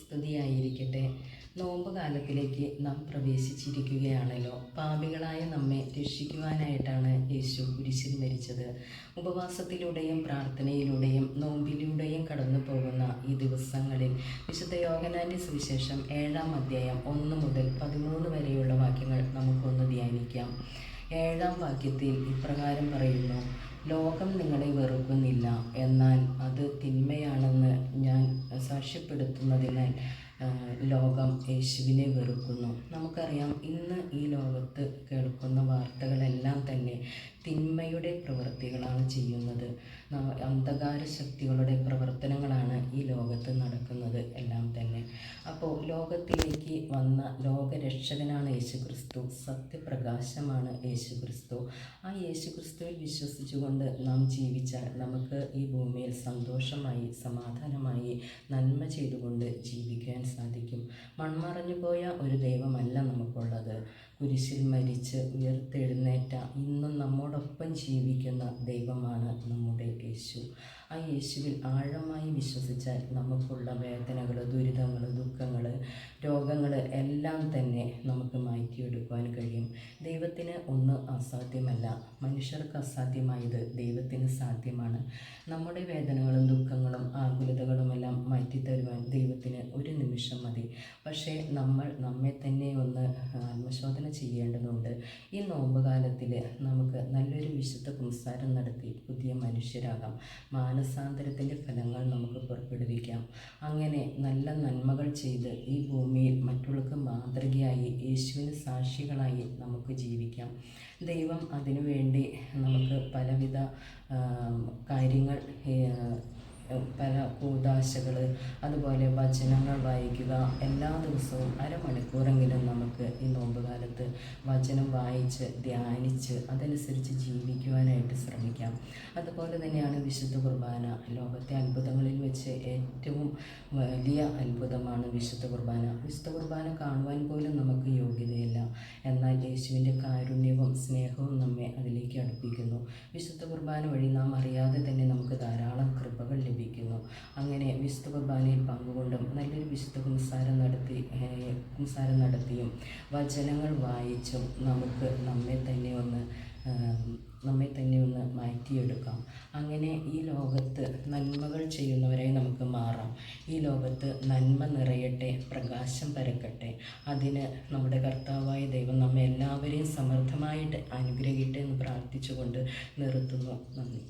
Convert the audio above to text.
സ്തുതിയായിരിക്കട്ടെ. നോമ്പ് കാലത്തിലേക്ക് നാം പ്രവേശിച്ചിരിക്കുകയാണല്ലോ. പാപികളായ നമ്മെ രക്ഷിക്കുവാനായിട്ടാണ് യേശു കുരിശിൽ മരിച്ചത് ഉപവാസത്തിലൂടെയും പ്രാർത്ഥനയിലൂടെയും നോമ്പിലൂടെയും കടന്നു പോകുന്ന ഈ ദിവസങ്ങളിൽ വിശുദ്ധ യോഗനാന്റെ സുവിശേഷം ഏഴാം അധ്യായം ഒന്ന് മുതൽ പതിമൂന്ന് വരെയുള്ള വാക്യങ്ങൾ നമുക്കൊന്ന് ധ്യാനിക്കാം. ഏഴാം വാക്യത്തിൽ ഇപ്രകാരം പറയുന്നു. ലോകം നിങ്ങളെ വെറുക്കുന്നില്ല. എന്നാൽ അത് തിന്മയാണെന്ന് ഞാൻ സാക്ഷ്യപ്പെടുത്തുന്നതിനാൽ ലോകം യേശുവിനെ വെറുക്കുന്നു. നമുക്കറിയാം ഇന്ന് ഈ ലോകത്ത് അന്ധകാര ശക്തികളുടെ പ്രവർത്തനങ്ങളാണ് ഈ ലോകത്ത് നടക്കുന്നത് എല്ലാം തന്നെ. അപ്പോൾ ലോകത്തിലേക്ക് വന്ന ലോകരക്ഷകനാണ് യേശുക്രിസ്തു. സത്യപ്രകാശമാണ് യേശുക്രിസ്തു. ആ യേശുക്രിസ്തുവിൽ വിശ്വസിച്ചുകൊണ്ട് നാം ജീവിച്ചാൽ നമുക്ക് ഈ ഭൂമിയിൽ സന്തോഷമായി സമാധാനമായി നന്മ ചെയ്തുകൊണ്ട് ജീവിക്കാൻ സാധിക്കും. മൺമറഞ്ഞു പോയ ഒരു ദൈവമല്ല നമുക്കുള്ളത്. കുരിശിൽ നമ്മോടൊപ്പം ജീവിക്കുന്ന ദൈവമാണ് നമ്മുടെ യേശു. ആ യേശുവിൽ ആഴമായി വിശ്വസിച്ചാൽ നമുക്കുള്ള വേദനകൾ ദുരിതങ്ങൾ ദുഃഖങ്ങൾ രോഗങ്ങൾ എല്ലാം തന്നെ നമുക്ക് മാറ്റിയെടുക്കുവാൻ കഴിയും. ദൈവത്തിന് ഒന്ന് അസാധ്യമല്ല. മനുഷ്യർക്ക് അസാധ്യമായത് ദൈവത്തിന് സാധ്യമാണ്. നമ്മുടെ വേദനകളും ദുഃഖങ്ങളും ആകുലതകളുമെല്ലാം മാറ്റിത്തരുവാൻ ദൈവത്തിന് ഒരു നിമിഷം മതി. പക്ഷേ നമ്മൾ നമ്മെ തന്നെ ഒന്ന് ആത്മശോധന ചെയ്യേണ്ടതുണ്ട്. ഈ നോമ്പ് കാലത്തിൽ നമുക്ക് നല്ലൊരു വിശുദ്ധ കുംസാരം നടത്തി പുതിയ മനുഷ്യരാകാം. മാനസാന്തരത്തിന്റെ ഫലങ്ങൾ നമുക്ക് പുറപ്പെടുവിക്കാം. അങ്ങനെ നല്ല നന്മകൾ ചെയ്ത് ഈ ഭൂമിയിൽ മറ്റുള്ളവർക്ക് മാതൃകയായി യേശുവിന് സാക്ഷികളായി നമുക്ക് ജീവിക്കാം. ദൈവം അതിനുവേണ്ടി നമുക്ക് പലവിധ കാര്യങ്ങൾ പല കൂതാശകൾ അതുപോലെ വചനങ്ങൾ വായിക്കുക. എല്ലാ ദിവസവും അരമണിക്കൂറെങ്കിലും നമുക്ക് ഈ നോമ്പ് കാലത്ത് വചനം വായിച്ച് ധ്യാനിച്ച് അതനുസരിച്ച് ജീവിക്കുവാനായിട്ട് ശ്രമിക്കാം. അതുപോലെ തന്നെയാണ് വിശുദ്ധ കുർബാന. ലോകത്തെ അത്ഭുതങ്ങളിൽ വെച്ച് ഏറ്റവും വലിയ അത്ഭുതമാണ് വിശുദ്ധ കുർബാന. വിശുദ്ധ കുർബാന കാണുവാൻ പോലും നമുക്ക് യോഗ്യതയില്ല. എന്നാൽ യേശുവിന്റെ കാരുണ്യവും സ്നേഹവും നമ്മെ അതിലേക്ക് അടുപ്പിക്കുന്നു. വിശുദ്ധ കുർബാന വഴി നാം അറിയാതെ തന്നെ നമുക്ക് ധാരാളം കൃപകൾ ലഭിക്കുന്നു അങ്ങനെ വിശുദ്ധ കുർബാനയിൽ പങ്കുകൊണ്ടും നല്ലൊരു വിശുദ്ധ കുംസാരം നടത്തി കുംസാരം നടത്തിയും വചനങ്ങൾ വായിച്ചും നമുക്ക് നമ്മെ തന്നെ ഒന്ന് നമ്മെ തന്നെ ഒന്ന് മാറ്റിയെടുക്കാം. അങ്ങനെ ഈ ലോകത്ത് നന്മകൾ ചെയ്യുന്നവരായി നമുക്ക് മാറാം. ഈ ലോകത്ത് നന്മ നിറയട്ടെ പ്രകാശം പരക്കട്ടെ. അതിന് നമ്മുടെ കർത്താവായ ദൈവം നമ്മെ എല്ലാവരെയും സമർത്ഥമായിട്ട് അനുഗ്രഹിക്കട്ടെ എന്ന് പ്രാർത്ഥിച്ചുകൊണ്ട് നിർത്തുന്നു. നന്ദി.